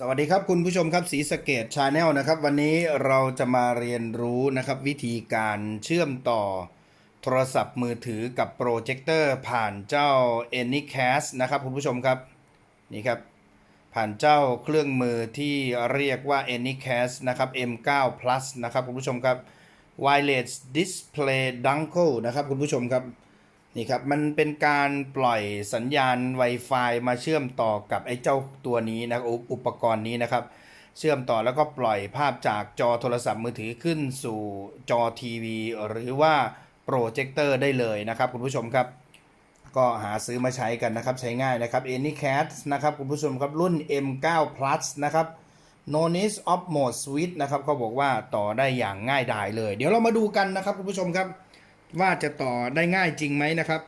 สวัสดีครับคุณผู้ชมครับสีสเกตชาแนลนะครับ วันนี้เราจะมาเรียนรู้นะครับวิธีการเชื่อมต่อโทรศัพท์มือถือกับโปรเจคเตอร์ผ่านเจ้า Anycast นะครับคุณผู้ชมครับนี่ครับ ผ่านเจ้าเครื่องมือที่เรียกว่า Anycast นะครับ M9 Plus นะครับคุณผู้ชมครับ Wireless Display Dongle นะครับคุณผู้ชมครับ นี่ครับมันเป็นการปล่อยสัญญาณ Wi-Fi มาเชื่อมต่อกับไอ้เจ้าตัวนี้นะอุอุปกรณ์นี้นะครับ เชื่อมต่อแล้วก็ปล่อยภาพจากจอโทรศัพท์มือถือขึ้นสู่จอทีวี หรือว่าโปรเจคเตอร์ได้เลยนะครับคุณผู้ชมครับ ก็หาซื้อมาใช้กันนะครับ ใช้ง่ายนะครับ Anycast นะครับคุณผู้ชมครับรุ่น M9 Plus นะครับ Nonis of Mode Switch นะครับเขาบอกว่าต่อได้อย่างง่ายดายเลย เดี๋ยวเรามาดูกันนะครับคุณผู้ชมครับ ว่าจะต่อได้ง่ายจริงไหมนะครับ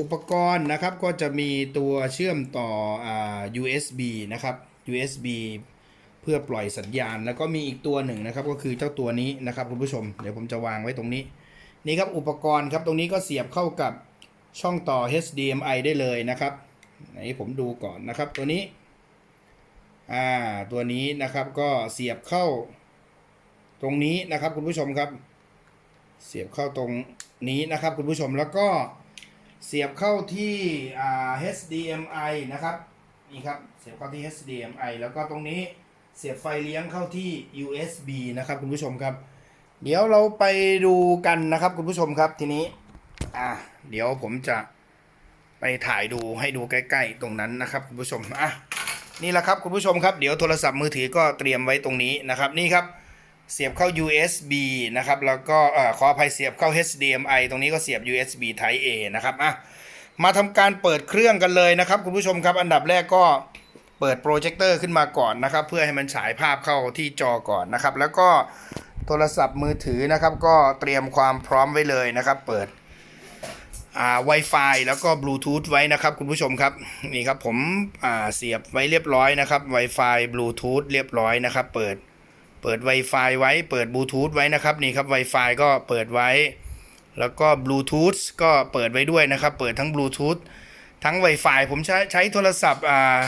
อุปกรณ์นะครับก็จะมีตัวเชื่อมต่ออา USB นะครับ USB เพื่อปล่อยสัญญาณ แล้วก็มีอีกตัวหนึ่งนะครับ ก็คือเจ้าตัวนี้นะครับคุณผู้ชมเดี๋ยวผมจะวางไว้ตรงนี้ นี่ครับอุปกรณ์ครับตรงนี้ก็เสียบเข้ากับช่องต่อ HDMI ได้เลยนะครับไหนผมดูก่อนนะครับตัวนี้อ่าตัวนี้นะครับก็เสียบเข้าตรงนี้นะครับคุณผู้ชมครับ เสียบเข้าตรงนี้นะครับคุณผู้ชมแล้วก็เสียบเข้าที่อ่า HDMI นะครับนี่ครับเสียบเข้าที่ HDMI แล้วก็ตรงนี้เสียบไฟเลี้ยงเข้าที่ USB นะครับคุณผู้ชมครับ เดี๋ยวเราไปดูกันนะครับคุณผู้ชมครับทีนี้อะเดี๋ยวผมจะไปถ่ายดูให้ดูใกล้ ๆ ตรงนั้นนะครับคุณผู้ชมอะนี่แหละครับคุณผู้ชมครับ เดี๋ยวโทรศัพท์มือถือก็เตรียมไว้ตรงนี้นะครับนี่ครับ เสียบเข้า USB นะครับ แล้วก็ขออภัยเสียบเข้า HDMI ตรงนี้ก็เสียบ USB Type A นะครับอะมาทำการเปิดเครื่องกันเลยนะครับ คุณผู้ชมครับ อันดับแรกก็เปิดโปรเจคเตอร์ขึ้นมาก่อนนะครับ เพื่อให้มันฉายภาพเข้าที่จอก่อนนะครับ แล้วก็โทรศัพท์มือถือนะครับ ก็เตรียมความพร้อมไว้เลยนะครับ เปิดอ่า Wi-Fi แล้วก็บลูทูธไว้นะครับ คุณผู้ชมครับนี่ครับผมอ่าเสียบไว้เรียบร้อยนะครับ Wi-Fi บลูทูธเรียบร้อยนะครับ เปิด เปิด Wi-Fi ไว้ เปิดบลูทูธไว้นะครับนี่ครับ Wi-Fi ก็เปิดไว้ แล้วก็บลูทูธก็เปิดไว้ด้วยนะครับ เปิดทั้งบลูทูธทั้ง Wi-Fi ผมใช้ใช้โทรศัพท์อ่า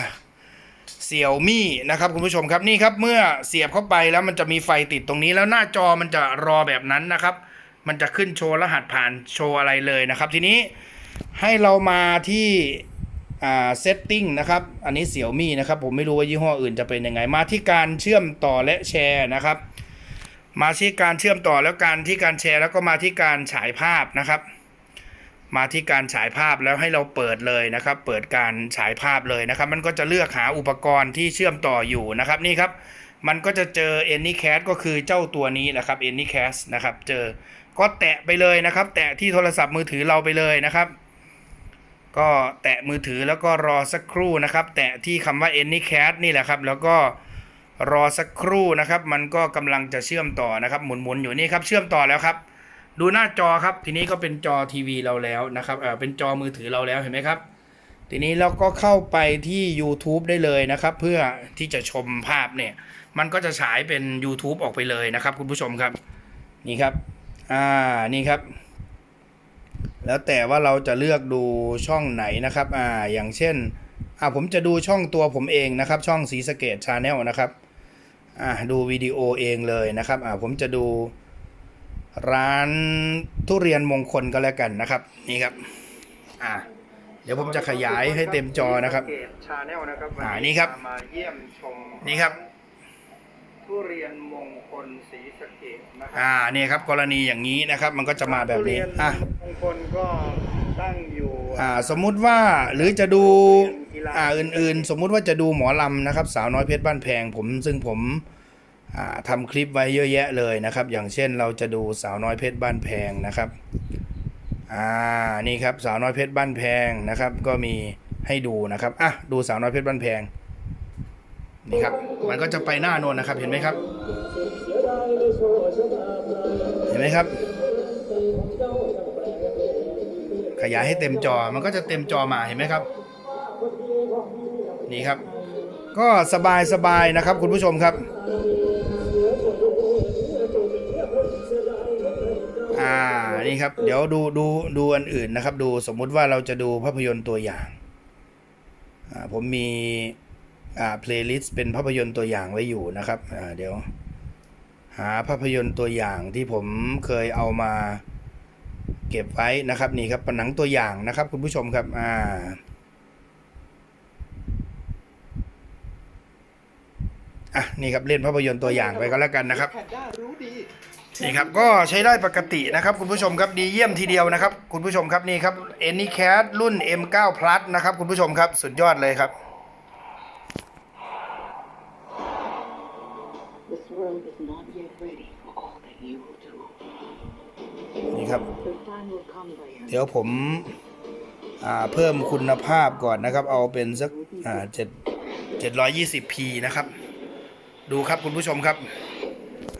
เสี่ยวมี่นะครับคุณผู้ชมครับนี่ครับเมื่อเสียบเข้าไปแล้วมันจะมีไฟติดตรงนี้แล้วหน้าจอมันจะรอแบบนั้นนะครับ มันจะขึ้นโชว์รหัสผ่านโชว์อะไรเลยนะครับ ทีนี้ให้เรามาที่ อ่าเซตติ้งนะครับ อันนี้เสี่ยวมี่นะครับ ผมไม่รู้ว่ายี่ห้ออื่นจะเป็นยังไง มาที่การเชื่อมต่อและแชร์นะครับ มาที่การเชื่อมต่อแล้วการที่การแชร์แล้วก็มาที่การฉายภาพนะครับ มาที่การฉายภาพแล้วให้เราเปิดเลยนะครับ เปิดการฉายภาพเลยนะครับ มันก็จะเลือกหาอุปกรณ์ที่เชื่อมต่ออยู่นะครับนี่ครับ มันก็จะเจอ Anycast ก็คือเจ้าตัวนี้นะครับ Anycast นะครับ เจอก็แตะไปเลยนะครับ แตะที่โทรศัพท์มือถือเราไปเลยนะครับ ก็แตะมือถือแล้วก็รอสักครู่นะครับ แตะที่คำว่า Anycast นี่แหละครับ แล้วก็รอสักครู่นะครับ มันก็กำลังจะเชื่อมต่อนะครับ หมุนๆอยู่นี่ครับ เชื่อมต่อแล้วครับ ดูหน้าจอครับ ทีนี้ก็เป็นจอทีวีเราแล้วนะครับเออเป็นจอมือถือเราแล้วเห็นไหมครับ ทีนี้เราก็เข้าไปที่ YouTube ได้เลยนะครับ เพื่อที่จะชมภาพเนี่ย มันก็จะฉายเป็น YouTube ออกไปเลยนะครับ คุณผู้ชมครับ นี่ครับ อ่า นี่ครับ แล้วแต่ว่าเราจะเลือกดูช่องไหนนะครับอ่าอย่างเช่นอ่าผมจะดูช่องตัวผมเองนะครับ ช่องสีสะเกตชาแนลนะครับอ่าดูวิดีโอเองเลยนะครับอ่าผมจะดูร้านทุเรียนมงคลก็แล้วกันนะครับ นี่ครับอ่าเดี๋ยวผมจะขยายให้เต็มจอนะครับ ชาแนลนะครับอ่านี่ครับ มาเยี่ยมชม นี่ครับ ทุเรียนมงคลศรีสะเกดนะครัอ่านี่ครับกรณีอย่างนี้นะครับ มันก็จะมาแบบนี้ทุเรียอะมงคลก็ตั้งอยู่ อ่าสมมุติว่าหรือจะดูอ่าอื่นๆ สมมุติว่าจะดูหมอลำนะครับ สาวน้อยเพชรบ้านแพงผม ซึ่งผมอ่าทำคลิปไว้เยอะแยะเลยนะครับ อย่างเช่นเราจะดูสาวน้อยเพชรบ้านแพงนะครับอ่านี่ครับสาวน้อยเพชรบ้านแพงนะครับ ก็มีให้ดูนะครับอะดูสาวน้อยเพชรบ้านแพง นี่ครับ มันก็จะไปหน้าโนนนะครับ เห็นไหมครับ เห็นไหมครับ ขยายให้เต็มจอ มันก็จะเต็มจอมา เห็นไหมครับ นี่ครับ ก็สบายสบายนะครับ คุณผู้ชมครับอ่า นี่ครับ เดี๋ยวดูดูดูอันอื่นนะครับ ดูสมมุติว่าเราจะดูภาพยนตร์ตัวอย่าง อ่า ผมมี เพลย์ลิสต์เป็นภาพยนตร์ตัวอย่างไว้อยู่นะครับอ่าเดี๋ยว หาภาพยนตร์ตัวอย่างที่ผมเคยเอามาเก็บไว้นะครับนี่ครับหนังตัวอย่างนะครับคุณผู้ชมครับอ่าอะนี่ครับเล่นภาพยนตร์ตัวอย่างไปก็แล้วกันนะครับแพนด้ารู้ดีนี่ครับก็ใช้ได้ปกตินะครับ คุณผู้ชมครับดีเยี่ยมทีเดียวนะครับ คุณผู้ชมครับนี่ครับ Anycat รุ่น M9 Plus นะครับ คุณผู้ชมครับสุดยอดเลยครับ world is not yet ready for all that you will do. นี่ครับ The time will come, Diana. เดี๋ยวผมอ่าเพิ่มคุณภาพก่อนนะครับ เอาเป็นสักอ่าเจ็ดเจ็ดร้อยยี่สิบพีนะครับ ดูครับคุณผู้ชมครับ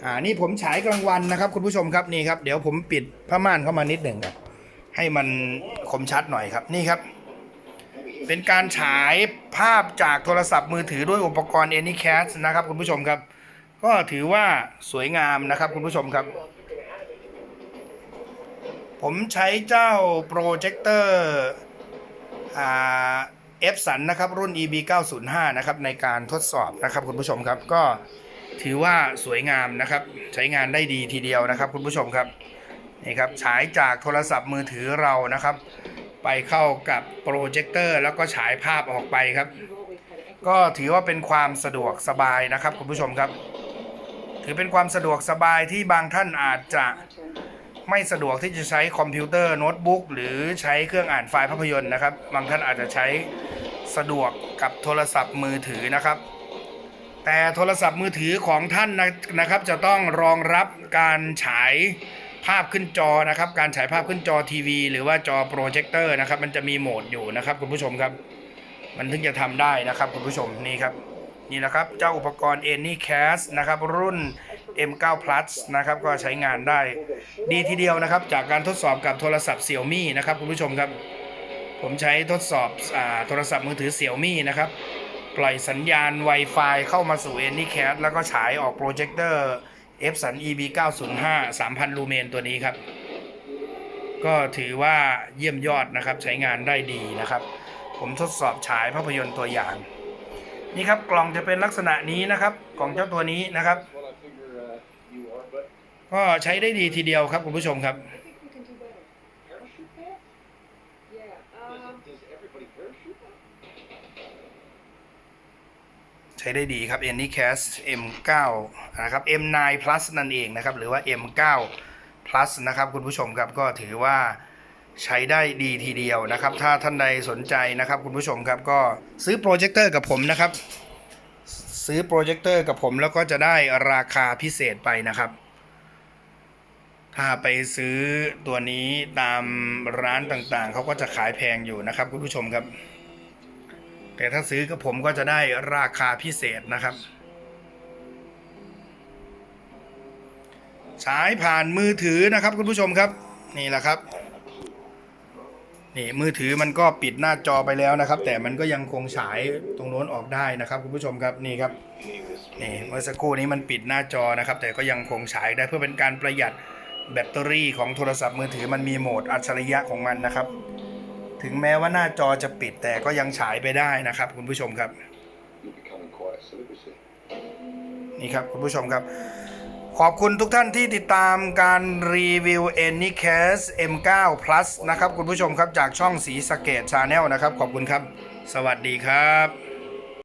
อ่านี่ผมฉายกลางวันนะครับ คุณผู้ชมครับนี่ครับ เดี๋ยวผมปิดผ้าม่านเข้ามานิดหนึ่งครับ ให้มันคมชัดหน่อยครับนี่ครับ เป็นการฉายภาพจากโทรศัพท์มือถือด้วยอุปกรณ์ Anycast นะครับคุณผู้ชมครับ ก็ถือว่าสวยงามนะครับคุณผู้ชมครับ ผมใช้เจ้าโปรเจคเตอร์เอฟสันนะครับ รุ่น EB 905นะครับ ในการทดสอบนะครับคุณผู้ชมครับ ก็ถือว่าสวยงามนะครับ ใช้งานได้ดีทีเดียวนะครับ คุณผู้ชมครับนี่ครับฉายจากโทรศัพท์มือถือเรานะครับ ไปเข้ากับโปรเจคเตอร์แล้วก็ฉายภาพออกไปครับ ก็ถือว่าเป็นความสะดวกสบายนะครับ คุณผู้ชมครับ ถือเป็นความสะดวกสบายที่บางท่านอาจจะไม่สะดวกที่จะใช้คอมพิวเตอร์โน้ตบุ๊กหรือใช้เครื่องอ่านไฟล์ภาพยนตร์นะครับ บางท่านอาจจะใช้สะดวกกับโทรศัพท์มือถือนะครับ แต่โทรศัพท์มือถือของท่านนะนะครับ จะต้องรองรับการฉายภาพขึ้นจอนะครับ การฉายภาพขึ้นจอทีวี หรือว่าจอโปรเจคเตอร์นะครับ มันจะมีโหมดอยู่นะครับคุณผู้ชมครับ มันถึงจะทำได้นะครับคุณผู้ชมนี่ครับ นี่นะครับเจ้าอุปกรณ์ Anycast นะครับรุ่น M9 Plus นะครับก็ใช้งานได้ดีทีเดียวนะครับ จากการทดสอบกับโทรศัพท์ Xiaomi นะครับคุณผู้ชมครับ ผมใช้ทดสอบอาโทรศัพท์มือถือ Xiaomi นะครับ ปล่อยสัญญาณ Wi-Fi เข้ามาสู่ Anycast แล้วก็ฉายออกโปรเจคเตอร์ Epson EB 905 3000 ลูเมนตัวนี้ครับ ก็ถือว่าเยี่ยมยอดนะครับใช้งานได้ดีนะครับ ผมทดสอบฉายภาพยนตร์ตัวอย่าง นี่ครับกล่องจะเป็นลักษณะนี้นะครับ กล่องเจ้าตัวนี้นะครับ ก็ใช้ได้ดีทีเดียวครับคุณผู้ชมครับใช้ได้ดีครับ Anycast M9 นะครับ M9 Plus นั่นเองนะครับ หรือว่า M9 Plus นะครับ คุณผู้ชมครับก็ถือว่า ใช้ได้ดีทีเดียวนะครับ ถ้าท่านใดสนใจนะครับ คุณผู้ชมครับก็ซื้อโปรเจคเตอร์กับผมนะครับ ซื้อโปรเจคเตอร์กับผมแล้วก็จะได้ราคาพิเศษไปนะครับ ถ้าไปซื้อตัวนี้ตามร้านต่างๆ เขาก็จะขายแพงอยู่นะครับ คุณผู้ชมครับ แต่ถ้าซื้อกับผมก็จะได้ราคาพิเศษนะครับฉายผ่านมือถือนะครับคุณผู้ชมครับนี่แหละครับ นี่มือถือมันก็ปิดหน้าจอไปแล้วนะครับ แต่มันก็ยังคงฉายตรงโน้นออกได้นะครับคุณผู้ชมครับนี่ครับนี่เมื่อสักครู่นี้มันปิดหน้าจอนะครับ แต่ก็ยังคงฉายได้เพื่อเป็นการประหยัดแบตเตอรี่ของโทรศัพท์มือถือมันมีโหมดอัจฉริยะของมันนะครับ ถึงแม้ว่าหน้าจอจะปิดแต่ก็ยังฉายไปได้นะครับ คุณผู้ชมครับนี่ครับคุณผู้ชมครับ ขอบคุณทุกท่านที่ติดตามการรีวิว Anycase M9 Plus นะครับ คุณผู้ชมครับจากช่องสีสเกตชาแนลนะครับ ขอบคุณครับ สวัสดีครับ